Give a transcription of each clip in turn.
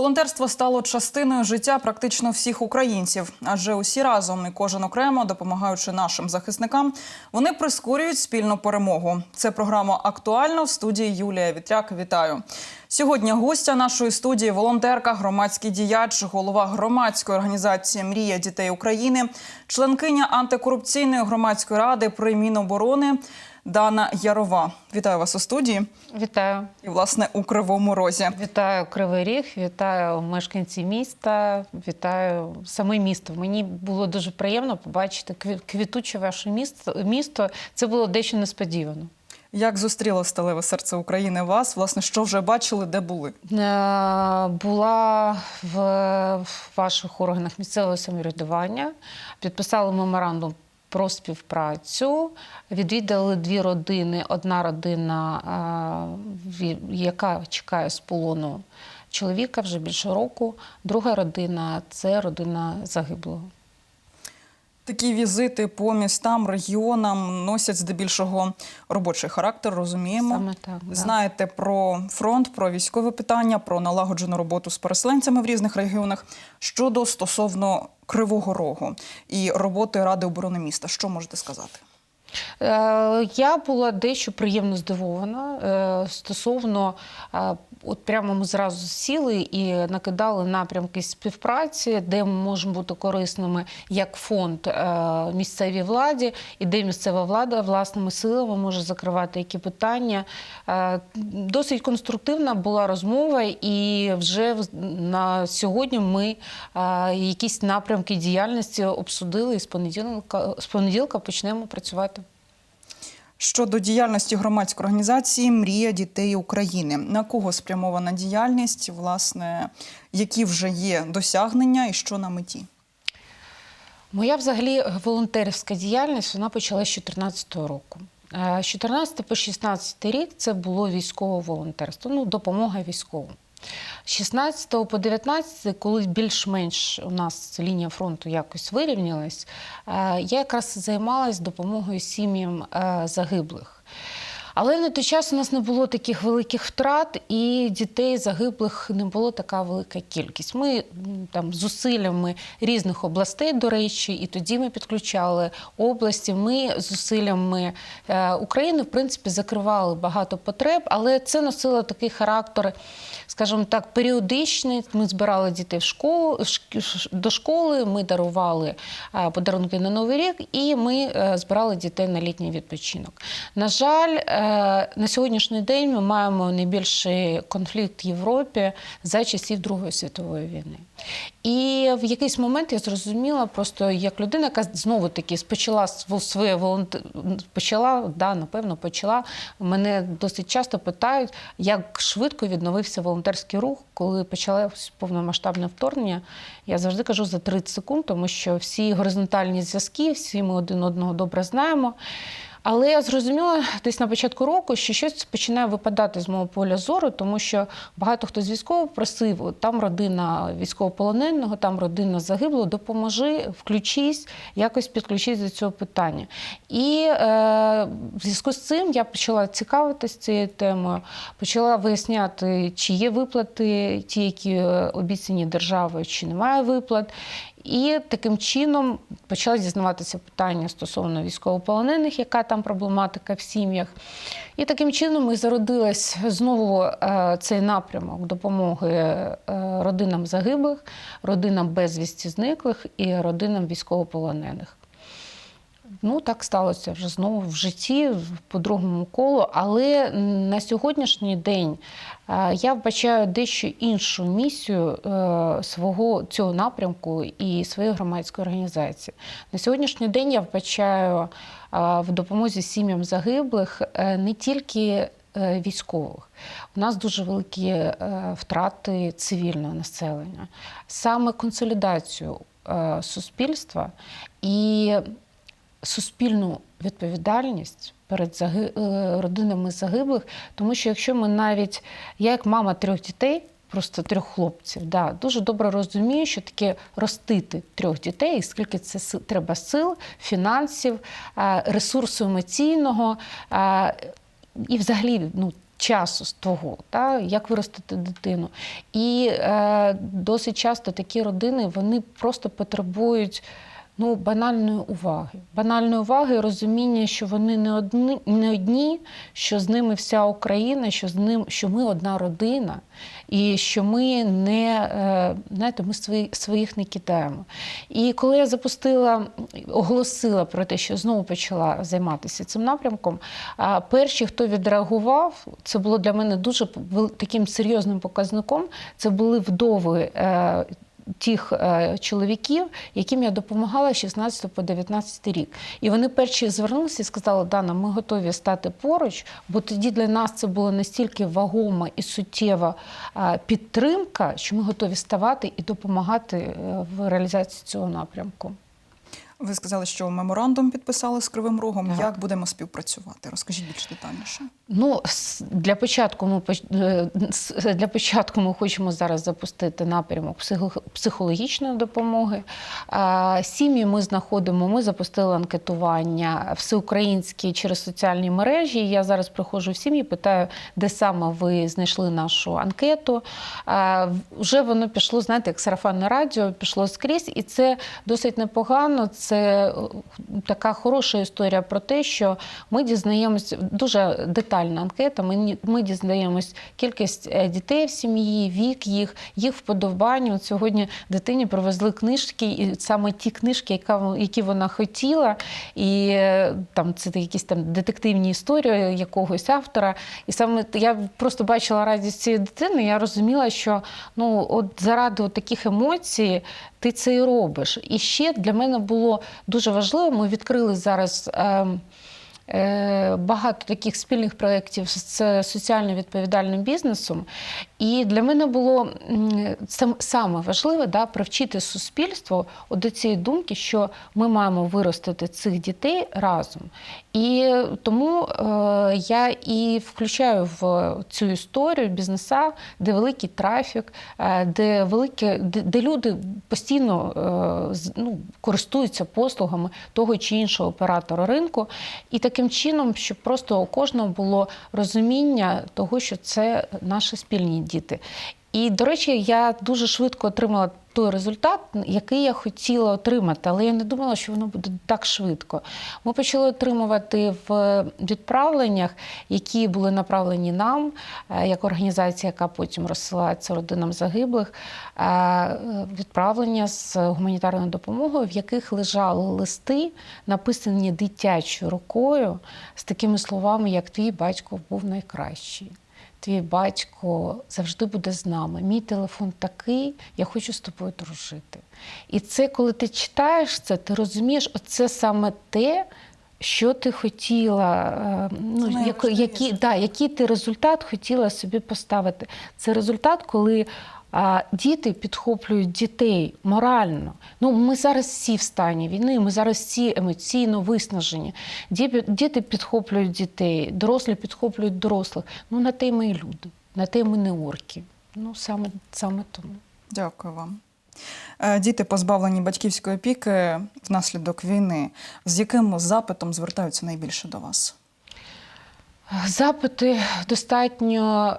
Волонтерство стало частиною життя практично всіх українців, адже усі разом і кожен окремо, допомагаючи нашим захисникам, вони прискорюють спільну перемогу. Це програма актуально в студії Юлія Вітряк. Вітаю сьогодні. Гостя нашої студії, волонтерка, громадський діяч, голова громадської організації Мрія дітей України, членкиня антикорупційної громадської ради при Міноборони Дана Ярова. Вітаю вас у студії Вітаю, і власне у Кривому Розі. вітаю Кривий Ріг, вітаю мешканці міста, вітаю саме місто. Мені було дуже приємно побачити кві- квітуче ваше місто. Місто це було дещо несподівано. Як зустріло сталеве серце України вас? Власне, що вже бачили, де були? Е, Була в ваших органах місцевого самоврядування, підписали меморандум про співпрацю, відвідали дві родини. Одна родина, е, яка чекає з полону чоловіка вже більше року. Друга родина це родина загиблого. Такі візити по містам, регіонам носять здебільшого робочий характер, розуміємо. Саме так. да. Знаєте про фронт, про військове питання, про налагоджену роботу з переселенцями в різних регіонах. Щодо стосовно Кривого Рогу і роботи Ради оборони міста, що можете сказати? Е, Я була дещо приємно здивована е, стосовно. е, От прямо ми зразу сіли і накидали напрямки співпраці, де ми можемо бути корисними як фонд місцевій владі, і де місцева влада власними силами може закривати які питання. Досить конструктивна була розмова, і вже на сьогодні ми якісь напрямки діяльності обсудили і з понеділка, з понеділка почнемо працювати. Щодо діяльності громадської організації Мрія дітей України. На кого спрямована діяльність? Власне, які вже є досягнення і що на меті? Моя взагалі волонтерська діяльність вона почалася з 2014 року. Е, З 14 по 16 рік це було військове волонтерство, ну, допомога військовим. З 16 по 19, коли більш-менш у нас лінія фронту якось вирівнялась, е, я якраз займалась допомогою сім'ям е, загиблих. Але на той час у нас не було таких великих втрат, і дітей загиблих не було така велика кількість. Ми там зусиллями різних областей, до речі, і тоді ми підключали області. Ми зусиллями е, України, в принципі, закривали багато потреб, але це носило такий характер, скажімо так, періодичний. Ми збирали дітей в школу до школи. Ми дарували е, подарунки на новий рік, і ми е, збирали дітей на літній відпочинок. На жаль, на сьогоднішній день ми маємо найбільший конфлікт в Європі за часів Другої світової війни. І в якийсь момент я зрозуміла, просто як людина, яка знову таки почала св- своє волонтер... почала, да, напевно, почала. Мене досить часто питають, як швидко відновився волонтерський рух, коли почалось повномасштабне вторгнення. Я завжди кажу за 30 секунд, тому що всі горизонтальні зв'язки, всі ми один одного добре знаємо. Але я зрозуміла десь на початку року, що щось починає випадати з мого поля зору, тому що багато хто з військових просив, там родина військовополоненого, там родина загиблого, допоможи, включись, якось підключись до цього питання. І е, в зв'язку з цим я почала цікавитись цією темою, почала виясняти, чи є виплати, ті, які е, обіцяні державою, чи немає виплат. І таким чином почали дізнаватися питання стосовно військовополонених, яка там проблематика в сім'ях. І таким чином і зародилась знову е, цей напрямок допомоги е, родинам загиблих, родинам безвісті зниклих і родинам військовополонених. Ну, так сталося вже знову в житті, по другому колу. Але на сьогоднішній день е, я вбачаю дещо іншу місію е, свого цього напрямку і своєї громадської організації. На сьогоднішній день я вбачаю е, в допомозі сім'ям загиблих не тільки військових. У нас дуже великі втрати цивільного населення, саме консолідацію суспільства і суспільну відповідальність перед заги... е, родинами загиблих, тому що якщо ми навіть я як мама трьох дітей. Просто трьох хлопців, да, дуже добре розумію, що таке ростити трьох дітей, і скільки це треба сил, фінансів, ресурсу емоційного і взагалі ну, часу з того, та, як виростити дитину. І е, досить часто такі родини вони просто потребують. Ну, банальної уваги, банальної уваги, і розуміння, що вони не одні, не одні, що з ними вся Україна, що з ним, що ми одна родина, і що ми не е, знаєте, ми свої, своїх не кидаємо. І коли я запустила, оголосила про те, що знову почала займатися цим напрямком, перші, хто відреагував, це було для мене дуже таким серйозним показником. Це були вдови. Тих е, чоловіків, яким я допомагала з 16 по 19 рік. І вони перші звернулися і сказали, Дана, ми готові стати поруч, бо тоді для нас це була настільки вагома і суттєва е, підтримка, що ми готові ставати і допомагати е, в реалізації цього напрямку. Ви сказали, що меморандум підписали з Кривим Рогом. Так. Як будемо співпрацювати? Розкажіть більш детальніше. Ну, для початку ми е, для початку ми хочемо зараз запустити напрямок психо- психологічної допомоги. Сім'ї ми знаходимо. Ми запустили анкетування всеукраїнські через соціальні мережі. Я зараз приходжу в сім'ї, питаю, де саме ви знайшли нашу анкету. Вже воно пішло, знаєте, як сарафанне радіо, пішло скрізь, і це досить непогано. Це е, така хороша історія про те, що ми дізнаємось дуже детальна анкета. Ми, ми дізнаємось кількість е, дітей в сім'ї, вік їх, їх вподобання. От сьогодні дитині привезли книжки, і саме ті книжки, яка, які вона хотіла, і е, там це якісь там детективні історії якогось автора. І саме я просто бачила радість цієї дитини. Я розуміла, що ну от заради от таких емоцій ти це і робиш. І ще для мене було дуже важливо. Ми відкрили зараз. ем, е, Багато таких спільних проєктів з соціально відповідальним бізнесом. І для мене було саме важливе да, привчити суспільство до цієї думки, що ми маємо виростити цих дітей разом. І тому е, я і включаю в цю історію бізнеса, де великий трафік, е, де велике, де, де люди постійно е, ну, користуються послугами того чи іншого оператора ринку, і таким чином, щоб просто у кожного було розуміння того, що це наші спільні діти. І, до речі, я дуже швидко отримала той результат, який я хотіла отримати, але я не думала, що воно буде так швидко. Ми почали отримувати в відправленнях, які були направлені нам, е, як організація, яка потім розсилається родинам загиблих, е, відправлення з гуманітарною допомогою, в яких лежали листи, написані дитячою рукою, з такими словами, як твій батько був найкращий. Твій батько завжди буде з нами. Мій телефон такий, я хочу з тобою дружити. І це, коли ти читаєш це, ти розумієш, оце саме те, що ти хотіла, е, ну, як, які, да, який ти результат хотіла собі поставити. Це результат, коли діти підхоплюють дітей морально. Ну, ми зараз всі в стані війни, ми зараз всі емоційно виснажені. Діти, діти підхоплюють дітей, дорослі підхоплюють дорослих. Ну, на те ми і люди, на те ми не орки. Ну, саме, саме тому. Дякую вам. Е, Діти, позбавлені батьківської опіки внаслідок війни. З яким запитом звертаються найбільше до вас? Запити достатньо,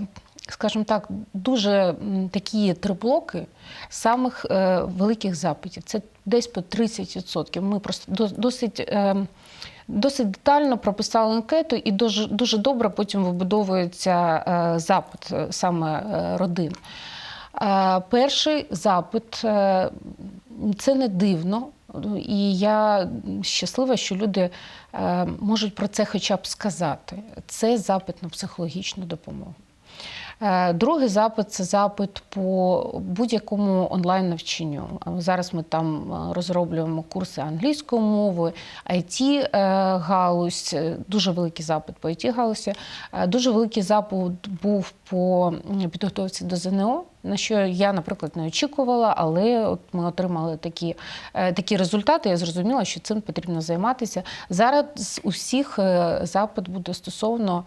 е, скажімо так, дуже такі три блоки самих е, великих запитів. Це десь по 30%. Ми просто досить. е, Досить детально прописали анкету, і дуже, дуже добре потім вибудовується е, запит саме родин. Перший запит це не дивно. І я щаслива, що люди можуть про це хоча б сказати. Це запит на психологічну допомогу. Е, Другий запит це запит по будь-якому онлайн-навчанню. Зараз ми там е, розроблюємо курси англійської мови, it галузь, е, дуже великий запит по it галузі. Дуже великий запит був по підготовці до ЗНО. На що я, наприклад, не очікувала, але от ми отримали такі, такі результати. Я зрозуміла, що цим потрібно займатися. Зараз у всіх е, запит буде стосовно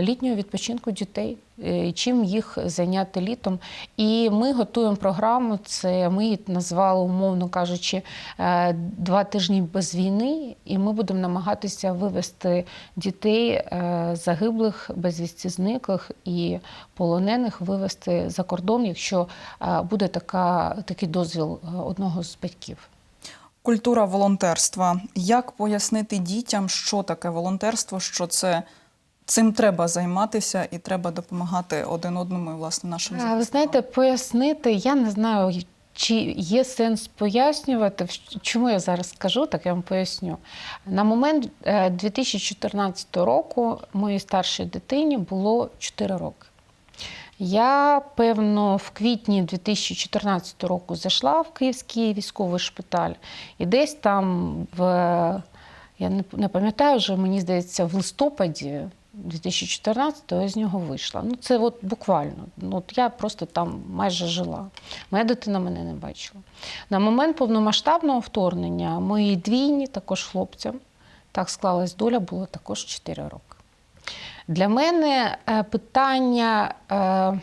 літнього відпочинку дітей. Е, чим їх зайняти літом. І ми готуємо програму. Це ми її назвали, умовно кажучи, е, два тижні без війни, і ми будемо намагатися вивести дітей е, загиблих, безвісті зниклих і полонених вивести за кордон, якщо буде така, такий дозвіл одного з батьків. Культура волонтерства. Як пояснити дітям, що таке волонтерство, що це цим треба займатися і треба допомагати один одному і власне нашим А, Ви знаєте, пояснити, я не знаю, чи є сенс пояснювати. Чому я зараз скажу, так я вам поясню. На момент е, 2014 року моїй старшій дитині було 4 роки. Я, певно, в квітні 2014 року зайшла в Київський військовий шпиталь, і десь там в я не пам'ятаю вже, мені здається, в листопаді 2014-го я з нього вийшла. Ну, це от буквально. Ну, от я просто там майже жила. Моя дитина мене не бачила. На момент повномасштабного вторгнення моїй двійні, також хлопцям, так склалась доля, було також 4 роки. Для мене е, питання е,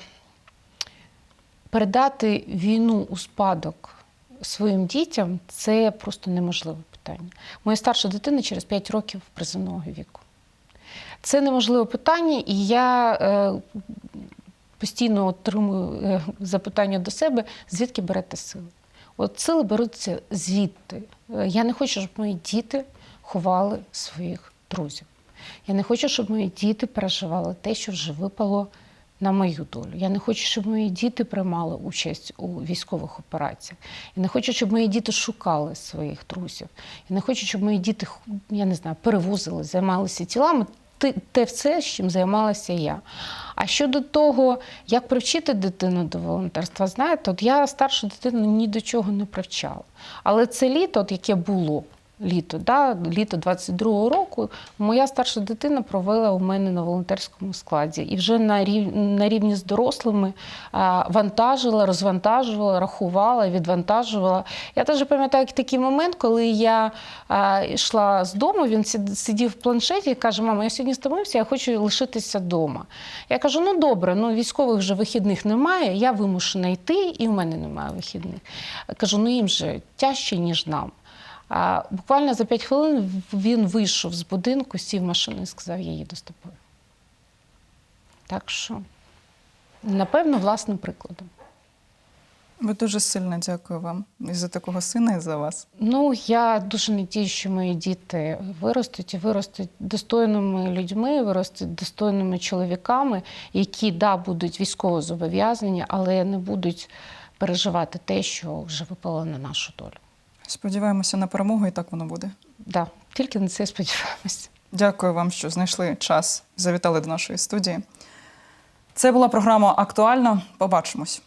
передати війну у спадок своїм дітям це просто неможливе питання. Моя старша дитина через 5 років призовного віку. Це неможливе питання, і я е, постійно отримую е, запитання до себе, звідки берете сили. От сили беруться звідти. Е, Я не хочу, щоб мої діти ховали своїх друзів. Я не хочу, щоб мої діти переживали те, що вже випало на мою долю. Я не хочу, щоб мої діти приймали участь у військових операціях. Я не хочу, щоб мої діти шукали своїх друзів. Я не хочу, щоб мої діти, я не знаю, перевозили, займалися тілами. Те- все, з чим займалася я. А щодо того, як привчити дитину до волонтерства, знаєте, от я старшу дитину ні до чого не привчала. Але це літо, от яке було, літо, да, літо 22-го року, моя старша дитина провела у мене на волонтерському складі. І вже на рівні, на рівні з дорослими вантажила, розвантажувала, рахувала, відвантажувала. Я теж пам'ятаю такий момент, коли я йшла з дому, він сидів в планшеті і каже: Мама, я сьогодні стомився, я хочу лишитися вдома. Я кажу: ну добре, ну військових вже вихідних немає, я вимушена йти, і в мене немає вихідних. Кажу, ну їм же тяжче, ніж нам. А буквально за 5 хвилин він вийшов з будинку, сів в машину і сказав, я їду з тобою. Так що, напевно, власним прикладом. Ви дуже сильно дякую вам і за такого сина, і за вас. Ну, я дуже надію, що мої діти виростуть і виростуть достойними людьми, виростуть достойними чоловіками, які да, будуть військово зобов'язані, але не будуть переживати те, що вже випало на нашу долю. Сподіваємося на перемогу, і так воно буде. Да, тільки на це сподіваємося. Дякую вам, що знайшли час, завітали до нашої студії. Це була програма Актуально. Побачимось.